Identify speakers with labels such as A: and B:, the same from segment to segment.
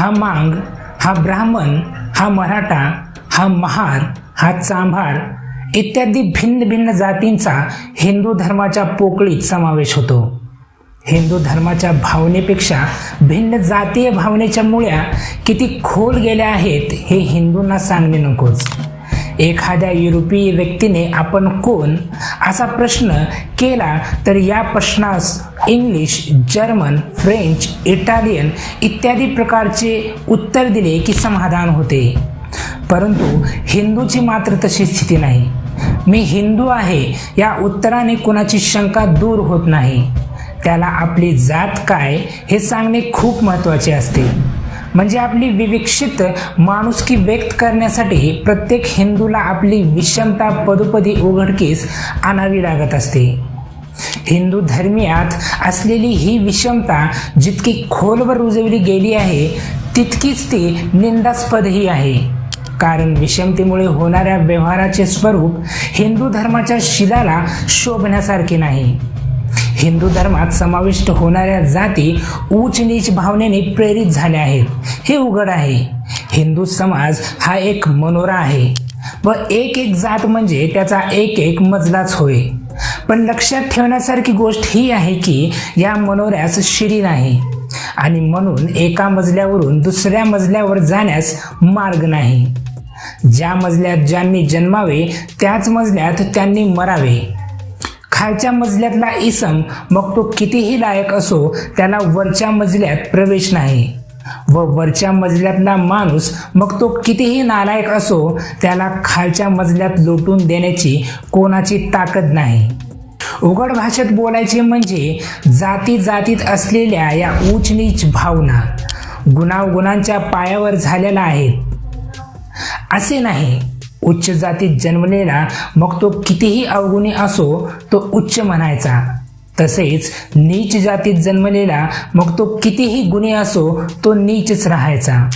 A: हा मांग हा ब्राह्मण हा मराठा हा महार हा चांभार इत्यादी भिन्न भिन्न जातींचा हिंदू धर्माच्या पोकळीत समावेश होतो. हिंदू धर्माच्या भावनेपेक्षा भिन्न जातीय भावनेच्या मुळ्या किती खोल गेल्या आहेत हे हिंदूंना सांगणे नकोच. एखाद्या युरोपीय व्यक्तीने आपण कोण? असा प्रश्न केला तर या प्रश्नास इंग्लिश जर्मन फ्रेंच इटालियन इत्यादी प्रकारचे उत्तर दिले की समाधान होते. परंतु हिंदूची मात्र तशी स्थिती नाही. मी हिंदू आहे या उत्तराने कुणाची शंका दूर होत नाही. त्याला आपली जात काय हे सांगणे खूप महत्त्वाचे असते. म्हणजे आपली विविक्षित माणुसकी व्यक्त करण्यासाठी प्रत्येक हिंदूला आपली विषमता पदोपदी उघडकीस आणावी लागत असते. हिंदू धर्मियात असलेली ही विषमता जितकी खोलवर रुजवली गेली आहे तितकीच ती निंदास्पदही आहे. कारण विषमतेमुळे होणाऱ्या व्यवहाराचे स्वरूप हिंदू धर्माच्या शिलाला शोभण्यासारखे नाही. हिंदू धर्मात समाविष्ट होणाऱ्या जाती उच्च नीच भावनेने प्रेरित झाल्या आहेत. हे उघड आहे. हिंदू समाज हा एक मनोरा आहे व एक एक जात म्हणजे त्याचा एक एक मजलाच होय. पण लक्षात ठेवण्यासारखी गोष्ट ही आहे की या मनोऱ्यास शिरी नाही आणि म्हणून एका मजल्यावरून दुसऱ्या मजल्यावर जाण्यास मार्ग नाही. ज्या मजल्यात ज्यांनी जन्मावे त्याच मजल्यात त्यांनी मरावे. खालच्या मजल्यातला इसम मग तो कितीही लायक असो त्याला वरच्या मजल्यात प्रवेश नाही. व वरच्या मजल्यातला माणूस मग तो कितीही नालायक असो त्याला खालच्या मजल्यात लोटून देण्याची कोणाची ताकद नाही. उघड भाषेत बोलायचे म्हणजे जाती जातीत असलेल्या या उच्च नीच भावना गुणावगुणांच्या पायावर झालेल्या आहेत. असे नाही. उच्च जातीत जन्मलेला मग तो कितीही अवगुणी असो तो उच्च म्हणायचा. तसेच नीच जातीत जन्मलेला मग तो कितीही गुणी असो तो नीचच राहायचा.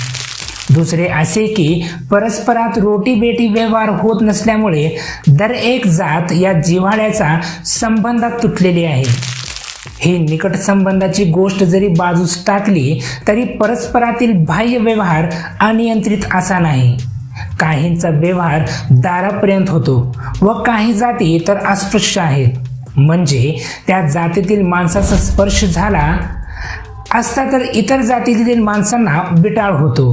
A: दुसरे असे की परस्परात रोटी बेटी व्यवहार होत नसल्यामुळे दर एक जात या जिव्हाळ्याचा संबंधात तुटलेली आहे. ही निकट संबंधाची गोष्ट जरी बाजूस टाकली तरी परस्परातील बाह्य व्यवहार अनियंत्रित असा नाही. काहींचा व्यवहार दारापर्यंत होतो व काही जाती तर अस्पृश्य आहेत. म्हणजे त्या जातीतील माणसाचा स्पर्श झाला असता तर इतर जातीतील माणसांना बिटाळ होतो.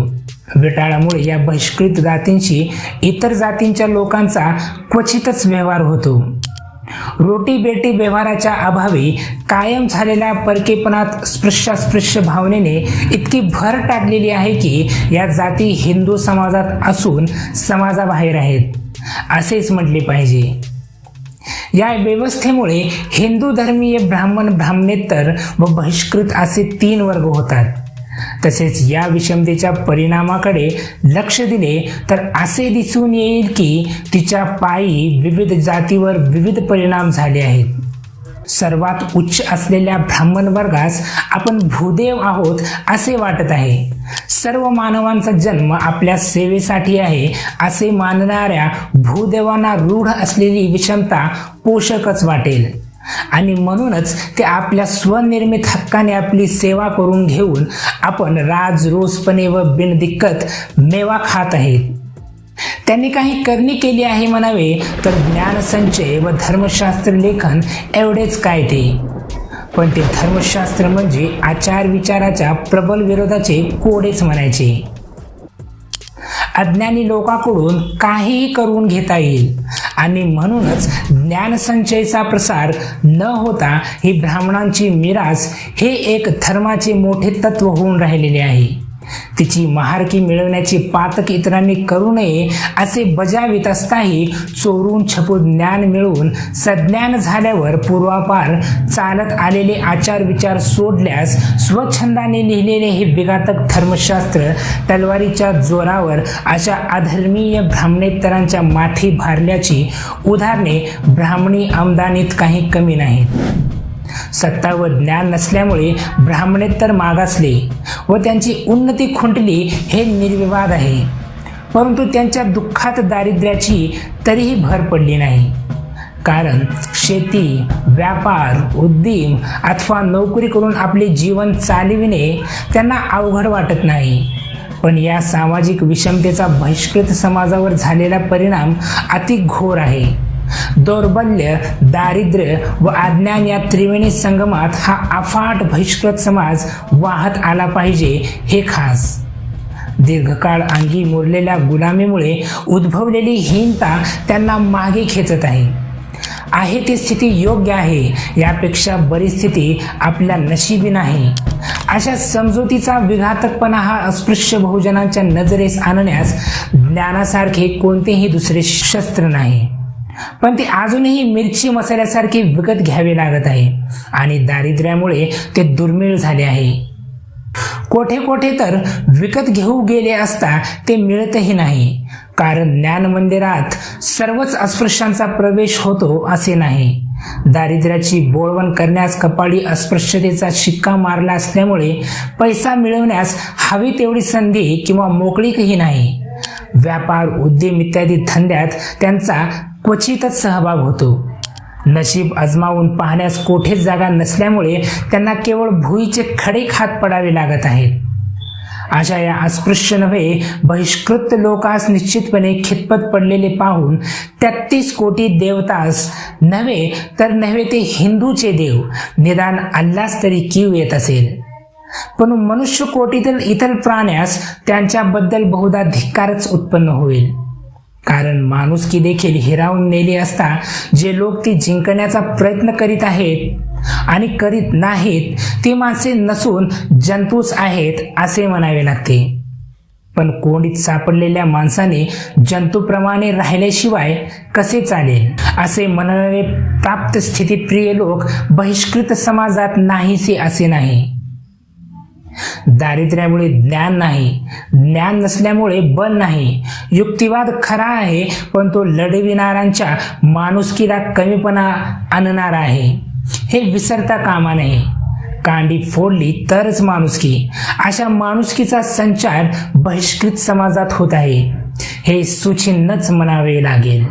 A: बिटाळामुळे या बहिष्कृत जातींशी इतर जातींच्या लोकांचा क्वचितच व्यवहार होतो. रोटी बेटी व्यवहाराच्या अभावी कायम झालेल्या परकेपणात स्पृश्यास्पृश्य भावनेने इतकी भर टाकलेली आहे की या जाती हिंदू समाजात असून समाजाबाहेर आहेत. असेच म्हटले पाहिजे. या व्यवस्थेमुळे हिंदू धर्मीय ब्राह्मण ब्राह्मणेतर व बहिष्कृत असे तीन वर्ग होतात. तसेच या विषमतेच्या परिणामाकडे लक्ष दिले तर असे दिसून येईल की तिच्या पायी विविध जातीवर विविध परिणाम झाले आहेत. सर्वात उच्च असलेल्या ब्राह्मण वर्गास आपण भूदेव आहोत असे वाटत आहे. सर्व मानवांचा जन्म आपल्या सेवेसाठी आहे असे मानणाऱ्या भूदेवांना रूढ असलेली विषमता पोषकच वाटेल. आणि म्हणूनच ते आपल्या स्वनिर्मित हक्काने आपली सेवा करून घेऊन आपण राज रोजपणे व बिनदिक्कत मेवा खात आहेत त्यांनी काही करणी केली आहे म्हणावे तर ज्ञानसंचय व धर्मशास्त्र लेखन एवढेच काय ते. पण ते धर्मशास्त्र म्हणजे आचार विचाराच्या प्रबल विरोधाचे कोडेच म्हणायचे. अज्ञानी लोकांकडून काहीही करून घेता येईल आणि म्हणूनच ज्ञानसंचयचा प्रसार न होता ही ब्राह्मणांची मिरास हे एक धर्माचे मोठे तत्व होऊन राहिलेले आहे. तिची महारकी मिळवण्याची पातक इतरांनी करू नये असे बजावित असताही चोरून छपून ज्ञान मिळवून सज्ञान झाल्यावर पूर्वापार चालत आलेले आचार विचार सोडल्यास स्वच्छंदाने लिहिलेले हे विघातक धर्मशास्त्र तलवारीच्या जोरावर अशा अधर्मीय ब्राह्मणेतरांच्या माथी भारल्याची उदाहरणे ब्राह्मणी आमदानीत काही कमी नाहीत. सत्ता व ज्ञान नसल्यामुळे ब्राह्मणेतर मागासले व त्यांची उन्नती खुंटली हे निर्विवाद आहे. परंतु त्यांच्या दुःखात दारिद्र्याची तरीही भर पडली नाही. कारण शेती व्यापार उद्यम अथवा नोकरी करून आपले जीवन चालविणे त्यांना अवघड वाटत नाही. पण या सामाजिक विषमतेचा बहिष्कृत समाजावर झालेला परिणाम अति घोर आहे. दौर्बल्य दारिद्र्य व अज्ञान या त्रिवेणी संगमात हा अफाट बहिष्कृत समाज वाहत आला पाहिजे हे खास. दीर्घकाळ अंगी मुरलेल्या गुलामीमुळे उद्भवलेली हीनता त्यांना मागे खेचत आहे. आहे ती स्थिती योग्य आहे यापेक्षा बरी स्थिती आपल्या नशिबी नाही. अशा समजुतीचा विघातकपणा हा अस्पृश्य बहुजनांच्या नजरेस आणण्यास ज्ञानासारखे कोणतेही दुसरे शस्त्र नाही. पण ते अजूनही मिरची मसाल्यासारखे विकत घ्यावे लागत आहे. आणि दारिद्र्यामुळे ते दुर्मिळ झाले आहे. कोठे कोठे तर विकत घेऊ गेले असता ते मिळतही नाही. कारण ज्ञान मंदिरात सर्वच अस्पृश्यांचा प्रवेश होतो असे नाही. दारिद्र्याची बोळवण करण्यास कपाळी अस्पृश्यतेचा शिक्का मारला असल्यामुळे पैसा मिळवण्यास हवी तेवढी संधी किंवा मोकळीकही नाही. व्यापार उद्यम इत्यादी धंद्यात त्यांचा क्वचितच सहभाग होतो. नशीब अजमावून पाहण्यास कोठेच जागा नसल्यामुळे त्यांना केवळ भुईचे खडे खात पडावे लागत आहेत. अशा या अस्पृश्य नव्हे बहिष्कृत लोकास निश्चितपणे खितपत पडलेले पाहून तेहतीस कोटी देवतास नव्हे तर नव्हे ते हिंदूचे देव. निदान अल्लास तरी कीव येत असेल. पण मनुष्य कोटीतील इतर प्राण्यास त्यांच्याबद्दल बहुधा धिक्कारच उत्पन्न होईल. कारण माणुसकी देखील हिरावून नेली असता जे लोक ती जिंकण्याचा प्रयत्न करीत आहेत आणि करीत नाहीत ती माणसे नसून जंतूच आहेत असे म्हणावे लागते. पण कोंडीत सापडलेल्या माणसाने जंतूप्रमाणे राहिल्याशिवाय कसे चालेल? असे म्हणणारे प्राप्त स्थितीत प्रिय लोक बहिष्कृत समाजात नाहीसे असे नाही. दारिद्र्यामुळे ज्ञान नाही ज्ञान नसल्यामुळे बल नाही. युक्तिवाद खरा आहे पण तो लढविणाऱ्यांच्या माणुसकीला कमीपणा आणणारा आहे. हे विसरता कामा नये. कांडी फोडली तरच माणुसकी. अशा माणुसकीचा संचार बहिष्कृत समाजात होत आहे. हे सुचिन्हच म्हणावे लागेल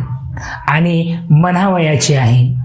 A: आणि म्हणावयाचे आहे.